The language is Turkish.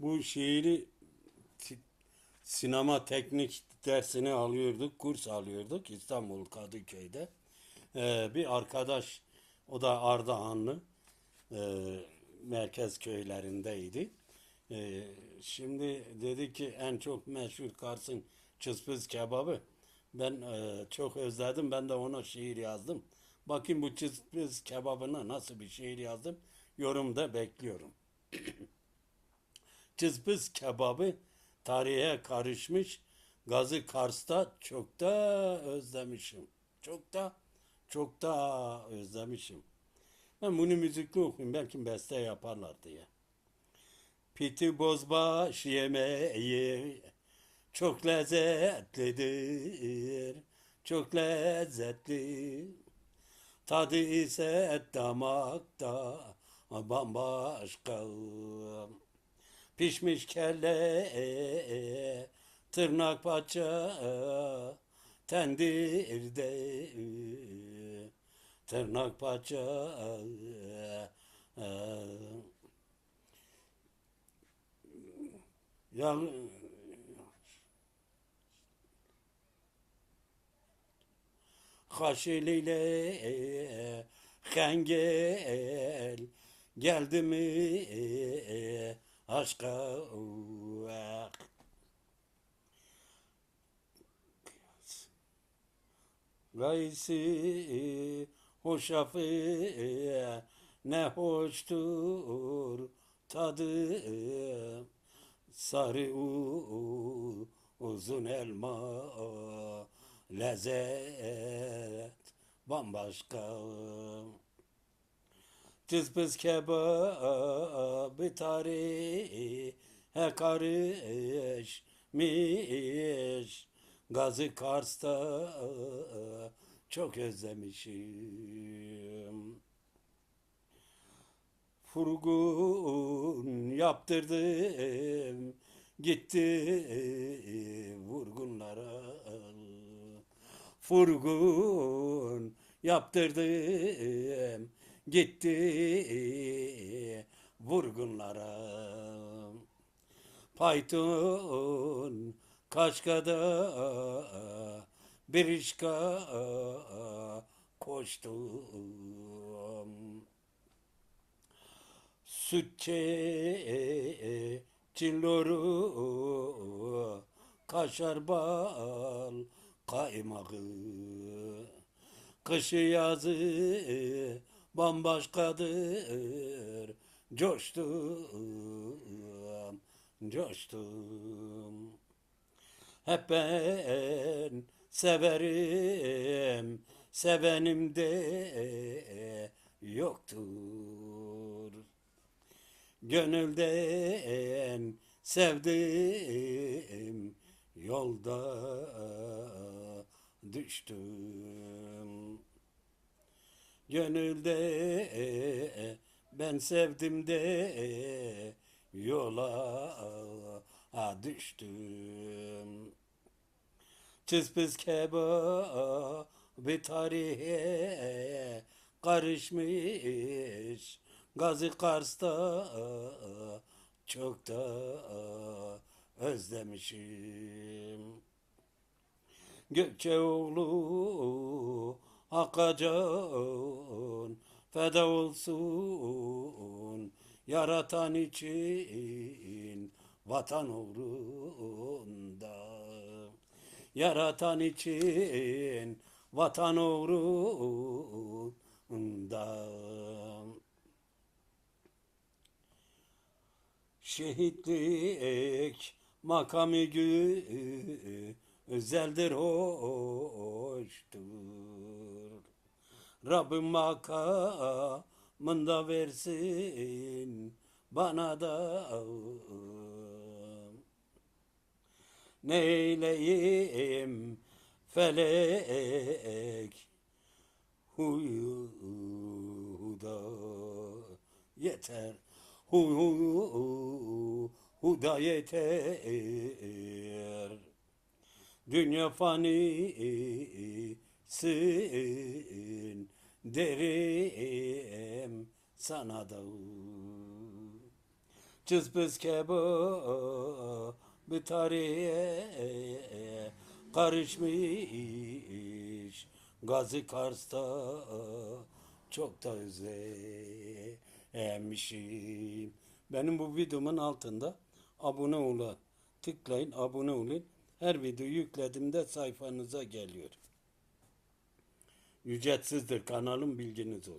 Bu şiiri sinema teknik dersini alıyorduk, kurs alıyorduk İstanbul Kadıköy'de. Ee, bir arkadaş, o da Ardahanlı, e, merkez köylerindeydi. Ee, şimdi dedi ki en çok meşhur Kars'ın çıspız kebabı. Ben e, çok özledim, ben de ona şiir yazdım. Bakayım bu çıspız kebabına nasıl bir şiir yazdım, yorumda bekliyorum. Cızbız kebabı tarihe karışmış. Gazı Kars'ta çok da özlemişim. Çok da çok da özlemişim. Ben bunu müzikli okuyayım. Belki beste yaparlar diye. Piti bozbaş yemeği çok lezzetlidir. Çok lezzetli. Tadı ise damakta bambaşka. Pişmiş kelle, tırnak paça, tendirde, tırnak paça. Ya Haşil ile hengel geldi mi aşka Gaysi hoşafı ne hoştur tadı. Sarı u- uzun elma lezzet bambaşka Cızbız kebabı tarihe karışmış. Gazı Kars'ta çok özlemişim. Furgun yaptırdım gitti vurgunlara. Furgun yaptırdım gitti vurgunlara. Paytun Kaşka'da bir işka koştum. Sütçe çilloru kaşar bal kaymağı. Kışı yazı bambaşkadır. Coştum, coştum. Hep ben severim Sevenim de yoktur. Gönülden sevdim Yolda düştüm Gönülde ben sevdim de yola düştüm. Çıspız kebabı tarihe karışmış. Gazı Kars'ta çok da özlemişim. Gökçeoğlu Hakacan feda olsun yaratan için vatan uğrunda. Yaratan için vatan uğrunda. Şehitlik makamı güzeldir hoştur. Rabbim makamında versin bana da Neyleyim felek huyuda? Yeter hu huda yeter Dünya fanisin derim sana da Cızbız kebap bir tarihe karışmış Gazi Kars'ta çok da özlemişim. Benim bu videomun altında abone olun. Tıklayın abone olun. Her video yüklediğimde sayfanıza geliyor. Ücretsizdir kanalım bilginiz olsun.